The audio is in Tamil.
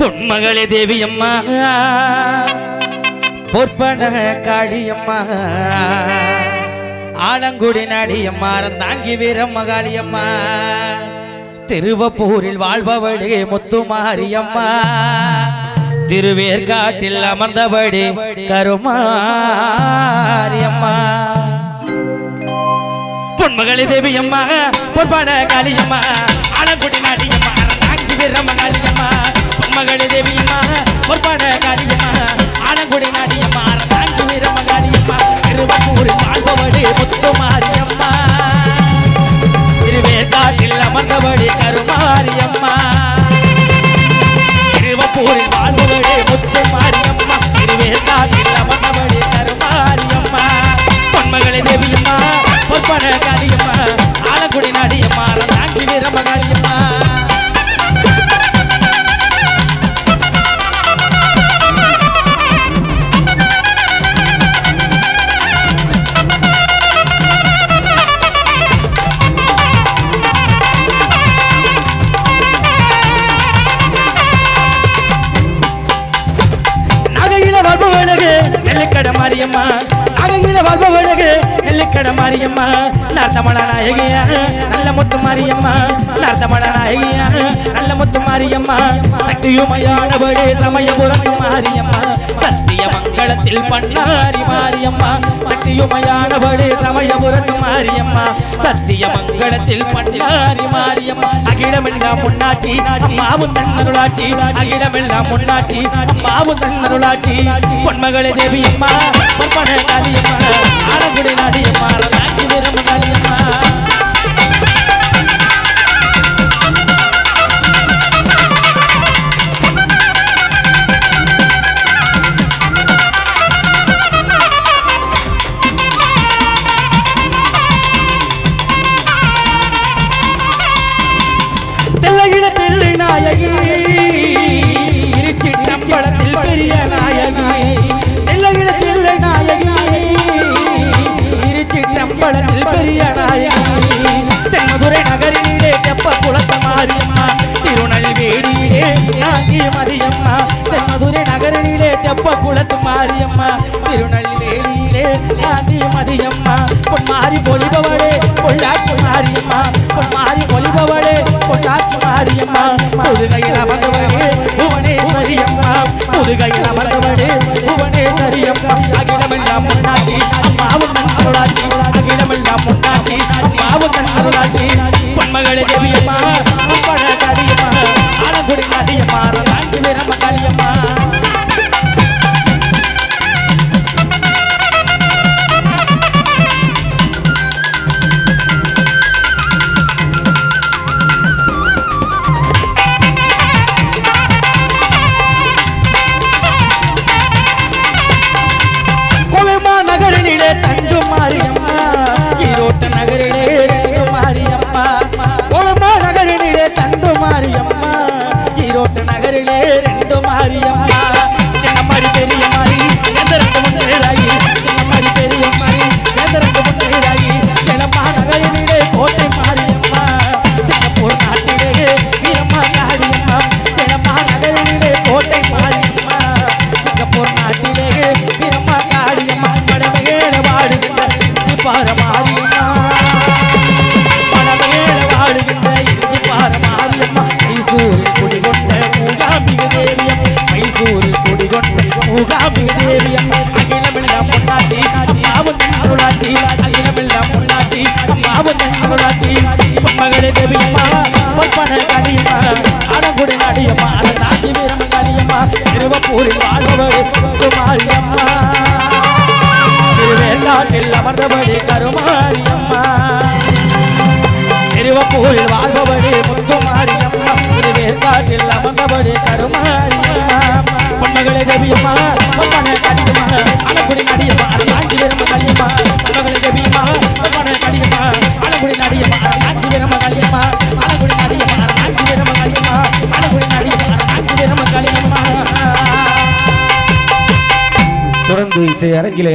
பொன்மகளே தேவி அம்மா பொற்பன காளியம்மா. ஆலங்குடி நாடியம்மா தாங்கி வீரம் மகாளியம்மா. திருவப்பூரில் வாழ்பவளே முத்துமாரியம்மா. திருவேற்காட்டில் அமர்ந்தபடி கருமாரியம்மா. பொன்மகளே தேவியம்மா பொற்பான காளியம்மா. ஆலங்குடி நாடியம்மா தாங்கி வீரம் மகாளியம்மா. பொன்மகளே தேவியம்மா அம்மா பொற்பான காளியம்மா ஆலங்குடி நாடியம்மா தாங்கி வீரம் மகாளியம்மா திருவப்பூரில் வாழ்பவளே முத்துமாரியம்மா. திருவேற்காட்டில் அமர்ந்தபடி கருமாரியம்மா. திருவப்பூரில் வாழ்பவளே முத்துமாரியம்மா திருவேற்காட்டில் அமர்ந்தபடி கருமாரியம்மா. பொன்மகளே தேவியம்மா பொற்பன மாரியம்மா நர்த்தமல நாயகியா? நல்ல முத்து மாரியம்மா நர்த்தமல நாயகியா? நல்ல முத்து மாரியம்மா சக்தியுமையானபடி சமயபுரம் மாரியம்மா. மங்களத்தில் பண்ணாரி மாரியம்மா சக்தியுமையானவளே சமயபுரத்து மாரியம்மா சத்திய மங்களத்தில் பண்ணாரி மாரியம்மா அகிலமெல்லாம் முன்னாட்சி மாவும் தன்னருளாட்சி அகிலமெல்லாம் முன்னாட்சி மாவும் தன்னருளாட்சி பொன்மகளே தேவியம்மா பொற்பன காளியம்மா ஆலங்குடி நாடியம்மா நாட்டி வீரம் காளியம்மா திருச்சிற்றம்பலத்தில் பெரிய நாயகி. தென்மதுரை நகரினிலே தெப்ப குளத்த மாரியம்மா. திருநெல்வேலியிலே நாங்கி மதியம்மா. தென்மதுரை நகரினிலே தெப்ப குளத்து மாரியம்மா. திருநெல்வேலியிலே நாங்கி மதியம்மா. பொன்மாரி பொலிபவளே பொள்ளாச்சி மாரியம்மா. பொன்மாரி યારિયા பொன்மகளே தேவியம்மா கடியம்மா அலங்குடி நடியம்மா அரையாஞ்சி வீரம கலியம்மா பொன்மகளே தேவியம்மா பொன்மன கடியம்மா அலங்குடி நடியம்மா அரையாஞ்சி வீரம கலியம்மா அலங்குடி நடியம்மா அரையாஞ்சி வீரம கலியம்மா அலங்குடி நடியம்மா கலியம்மா தொடர்ந்து இசை அரங்கிலே